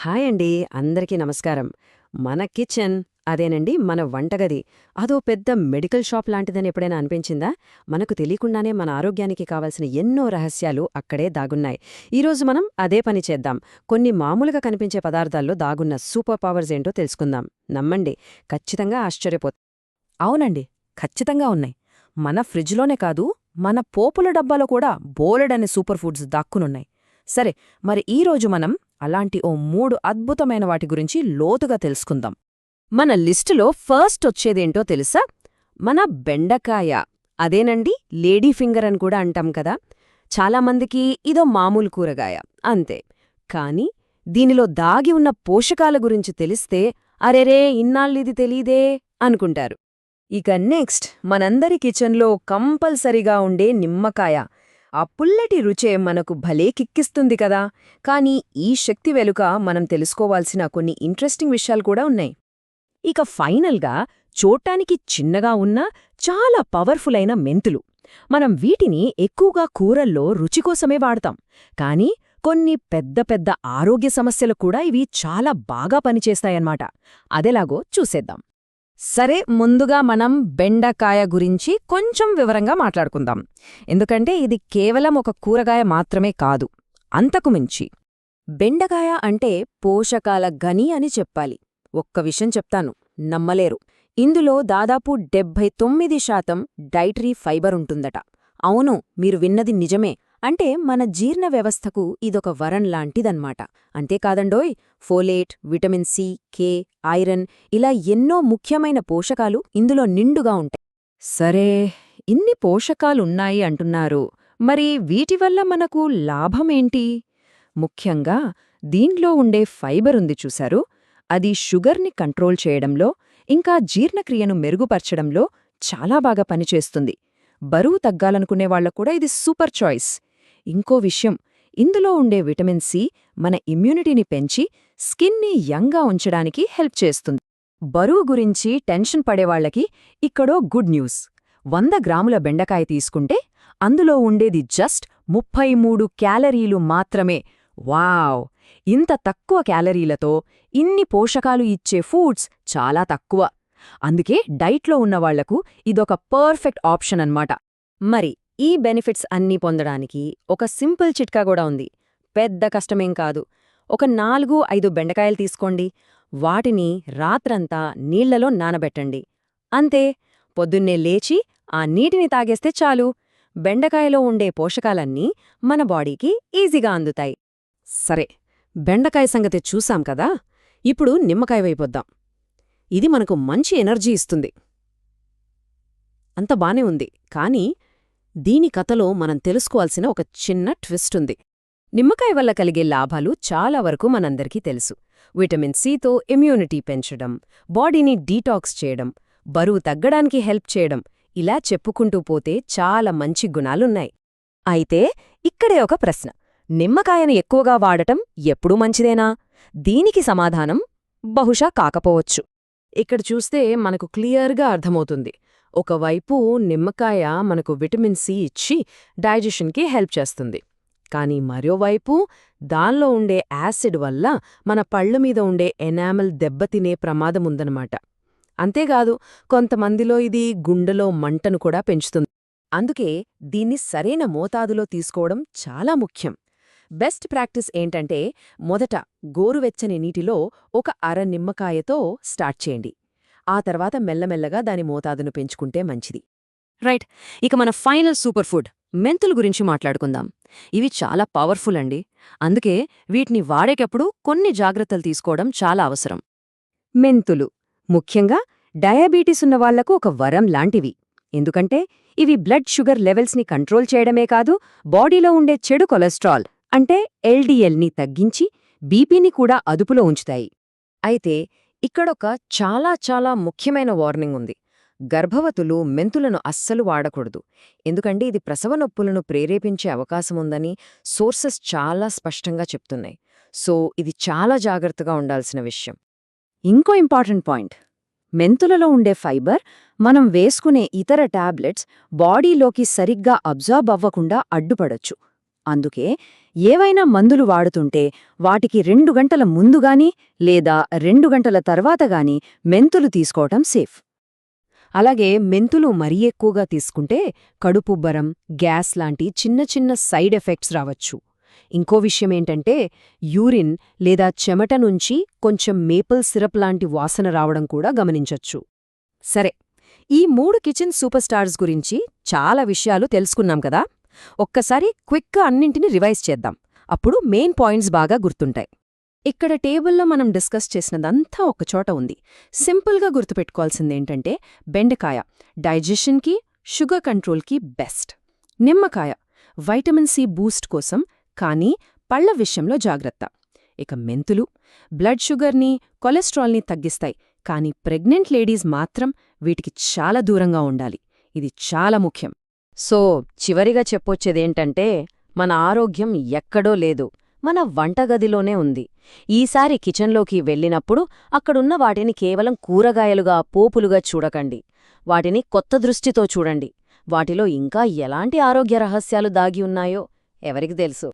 Hi అండి అందరికీ నమస్కారం. మన కిచెన్ అదేనండి మన వంటగది. అదో పెద్ద మెడికల్ షాప్ లాంటిదని ఎప్పుడైనా అనిపించిందా? మనకు తెలియకుండానే మన ఆరోగ్యానికి కావాల్సిన ఎన్నో రహస్యాలు అక్కడే దాగున్నాయి. ఈరోజు మనం అదే పని చేద్దాం. కొన్ని మామూలుగా కనిపించే పదార్థాల్లో దాగున్న సూపర్ పవర్స్ ఏంటో తెలుసుకుందాం. నమ్మండి ఖచ్చితంగా ఆశ్చర్యపో అవునండి ఖచ్చితంగా ఉన్నాయి. మన ఫ్రిడ్జ్లోనే కాదు మన పోపుల డబ్బాలో కూడా బోలెడని సూపర్ ఫుడ్స్ దాక్కునున్నాయి. సరే మరి ఈరోజు మనం అలాంటి ఓ మూడు అద్భుతమైన వాటి గురించి లోతుగా తెలుసుకుందాం. మన లిస్టులో ఫస్ట్ వచ్చేదేంటో తెలుసా? మన బెండకాయ. అదేనండి లేడీ ఫింగర్ అని కూడా అంటాం కదా. చాలామందికి ఇదో మామూలు కూరగాయ అంతే. కాని దీనిలో దాగి ఉన్న పోషకాల గురించి తెలిస్తే అరెరే ఇన్నాళ్ళిది తెలీదే అనుకుంటారు. ఇక నెక్స్ట్ మనందరి కిచెన్లో కంపల్సరిగా ఉండే నిమ్మకాయ. ఆ పుల్లటి రుచే మనకు భలే కిక్కిస్తుంది కదా. కానీ ఈ శక్తి వెలుక మనం తెలుసుకోవాల్సిన కొన్ని ఇంట్రెస్టింగ్ విషయాలు కూడా ఉన్నాయి. ఇక ఫైనల్గా చూడటానికి చిన్నగా ఉన్న చాలా పవర్ఫుల్ అయిన మెంతులు. మనం వీటిని ఎక్కువగా కూరల్లో రుచి కోసమే వాడతాం. కానీ కొన్ని పెద్ద పెద్ద ఆరోగ్య సమస్యలు కూడా ఇవి చాలా బాగా పనిచేస్తాయన్నమాట. అదెలాగో చూసేద్దాం. సరే ముందుగా మనం బెండకాయ గురించి కొంచెం వివరంగా మాట్లాడుకుందాం. ఎందుకంటే ఇది కేవలం ఒక కూరగాయ మాత్రమే కాదు అంతకుమించి బెండకాయ అంటే పోషకాల గని అని చెప్పాలి. ఒక్క విషయం చెప్తాను నమ్మలేరు. ఇందులో దాదాపు డెబ్భై తొమ్మిది శాతం డైటరీ ఫైబర్ ఉంటుందట. అవును మీరు విన్నది నిజమే. అంటే మన జీర్ణ వ్యవస్థకు ఇదొక వరం లాంటిదన్నమాట అంతేకాదండోయ్ folate vitamin C K iron ఇలా ఎన్నో ముఖ్యమైన పోషకాలు ఇందులో నిండుగా ఉంటాయి. సరే ఇన్ని పోషకాలున్నాయి అంటున్నారు. మరి వీటివల్ల మనకు లాభమేంటి? ముఖ్యంగా దీంట్లో ఉండే ఫైబర్ ఉంది చూశారు. అది షుగర్ని కంట్రోల్ చేయడంలో ఇంకా జీర్ణక్రియను మెరుగుపరచడంలో చాలా బాగా పనిచేస్తుంది. బరువు తగ్గాలనుకునేవాళ్ళకు కూడా ఇది సూపర్ చాయిస్. ఇంకో విషయం. ఇందులో ఉండే విటమిన్ సి మన ఇమ్యూనిటీని పెంచి స్కిన్ని యంగా ఉంచడానికి హెల్ప్ చేస్తుంది. బరువు గురించి టెన్షన్ పడేవాళ్ళకి ఇక్కడో గుడ్ న్యూస్. వంద గ్రాముల బెండకాయ తీసుకుంటే అందులో ఉండేది జస్ట్ ముప్పై మూడు క్యాలరీలు మాత్రమే. వావ్! ఇంత తక్కువ క్యాలరీలతో ఇన్ని పోషకాలు ఇచ్చే ఫుడ్స్ చాలా తక్కువ. అందుకే డైట్లో ఉన్నవాళ్ళకు ఇదొక పర్ఫెక్ట్ ఆప్షన్ అన్మాట మరి ఈ బెనిఫిట్స్ అన్నీ పొందడానికి ఒక సింపుల్ చిట్కా కూడా ఉంది. పెద్ద కష్టమేం కాదు. ఒక నాలుగు ఐదు బెండకాయలు తీసుకోండి. వాటిని రాత్రంతా నీళ్ళలో నానబెట్టండి. అంతే పొద్దున్నే లేచి ఆ నీటిని తాగేస్తే చాలు. బెండకాయలో ఉండే పోషకాలన్నీ మన బాడీకి ఈజీగా అందుతాయి. సరే బెండకాయ సంగతి చూసాం కదా? ఇప్పుడు నిమ్మకాయ వైపొద్దాం ఇది మనకు మంచి ఎనర్జీ ఇస్తుంది. అంత బానే ఉంది. కానీ దీని కథలో మనం తెలుసుకోవాల్సిన ఒక చిన్న ట్విస్ట్ ఉంది. నిమ్మకాయ వల్ల కలిగే లాభాలు చాలా వరకు మనందరికీ తెలుసు. విటమిన్ సితో ఇమ్యూనిటీ పెంచడం బాడీని డీటాక్స్ చేయడం బరువు తగ్గడానికి హెల్ప్ చేయడం ఇలా చెప్పుకుంటూ పోతే చాలా మంచి గుణాలున్నాయి. అయితే ఇక్కడే ఒక ప్రశ్న. నిమ్మకాయను ఎక్కువగా వాడటం ఎప్పుడూ మంచిదేనా? దీనికి సమాధానం బహుశా కాకపోవచ్చు. ఇక్కడ చూస్తే మనకు క్లియర్గా అర్థమవుతుంది. ఒకవైపు నిమ్మకాయ మనకు విటమిన్ సి ఇచ్చి డైజెషన్కి హెల్ప్ చేస్తుంది. కానీ మరోవైపు దానిలో ఉండే యాసిడ్ వల్ల మన పళ్ళు మీద ఉండే ఎనామెల్ దెబ్బతినే ప్రమాదం ఉందన్నమాట. అంతేకాదు కొంతమందిలో ఇది గుండెలో మంటను కూడా పెంచుతుంది. అందుకే దీన్ని సరైన మోతాదులో తీసుకోవడం చాలా ముఖ్యం. బెస్ట్ ప్రాక్టీస్ ఏంటంటే మొదట గోరువెచ్చని నీటిలో ఒక అర నిమ్మకాయతో స్టార్ట్ చేయండి. ఆ తర్వాత మెల్లమెల్లగా దాని మోతాదును పెంచుకుంటే మంచిది. రైట్. ఇక మన ఫైనల్ సూపర్ ఫుడ్ మెంతులు గురించి మాట్లాడుకుందాం. ఇవి చాలా పవర్ఫుల్ అండి. అందుకే వీటిని వాడేటప్పుడు కొన్ని జాగ్రత్తలు తీసుకోవడం చాలా అవసరం. మెంతులు. ముఖ్యంగా డయాబెటీస్ ఉన్న వాళ్ళకు ఒక వరం లాంటివి. ఎందుకంటే ఇవి బ్లడ్ షుగర్ లెవెల్స్ని కంట్రోల్ చేయడమే కాదు బాడీలో ఉండే చెడు కొలెస్ట్రాల్ అంటే ఎల్డీఎల్ని తగ్గించి బీపీని కూడా అదుపులో ఉంచుతాయి. అయితే ఇక్కడొక చాలా చాలా ముఖ్యమైన వార్నింగ్ ఉంది. గర్భవతులు మెంతులను అస్సలు వాడకూడదు. ఎందుకంటే ఇది ప్రసవ నొప్పులను ప్రేరేపించే అవకాశముందని సోర్సెస్ చాలా స్పష్టంగా చెప్తున్నాయి. సో ఇది చాలా జాగ్రత్తగా ఉండాల్సిన విషయం. ఇంకో ఇంపార్టెంట్ పాయింట్. మెంతులలో ఉండే ఫైబర్ మనం వేసుకునే ఇతర టాబ్లెట్స్ బాడీలోకి సరిగ్గా అబ్జార్బ్ అవ్వకుండా అడ్డుపడొచ్చు. అందుకే ఏవైనా మందులు వాడుతుంటే వాటికి రెండు గంటల ముందుగాని లేదా రెండు గంటల తర్వాతగాని మెంతులు తీసుకోవటం సేఫ్. అలాగే మెంతులు మరీ ఎక్కువగా తీసుకుంటే కడుపుబ్బరం గ్యాస్ లాంటి చిన్న చిన్న సైడ్ ఎఫెక్ట్స్ రావచ్చు. ఇంకో విషయమేంటంటే యూరిన్ లేదా చెమట నుంచి కొంచెం మేపుల్ సిరప్ లాంటి వాసన రావడం కూడా గమనించొచ్చు. సరే ఈ మూడు కిచెన్ సూపర్ స్టార్స్ గురించి చాలా విషయాలు తెలుసుకున్నాం కదా? ఒక్కసారి క్విక్గా అన్నింటినీ రివైజ్ చేద్దాం. అప్పుడు మెయిన్ పాయింట్స్ బాగా గుర్తుంటాయి. ఇక్కడ టేబుల్లో మనం డిస్కస్ చేసినదంతా ఒకచోట ఉంది. సింపుల్గా గుర్తుపెట్టుకోవాల్సిందేంటంటే బెండకాయ డైజెషన్కి షుగర్ కంట్రోల్కి బెస్ట్. నిమ్మకాయ వైటమిన్ సి బూస్ట్ కోసం కానీ పళ్ళ విషయంలో జాగ్రత్త. ఇక మెంతులు బ్లడ్ షుగర్ని కొలెస్ట్రాల్ని తగ్గిస్తాయి కానీ ప్రెగ్నెంట్ లేడీస్ మాత్రం వీటికి చాలా దూరంగా ఉండాలి. ఇది చాలా ముఖ్యం. సో చివరిగా చెప్పొచ్చేదేంటంటే మన ఆరోగ్యం ఎక్కడో లేదు. మన వంటగదిలోనే ఉంది. ఈసారి కిచెన్లోకి వెళ్ళినప్పుడు అక్కడున్న వాటిని కేవలం కూరగాయలుగా పోపులుగా చూడకండి. వాటిని కొత్త దృష్టితో చూడండి. వాటిలో ఇంకా ఎలాంటి ఆరోగ్య రహస్యాలు దాగి ఉన్నాయో ఎవరికి తెలుసు?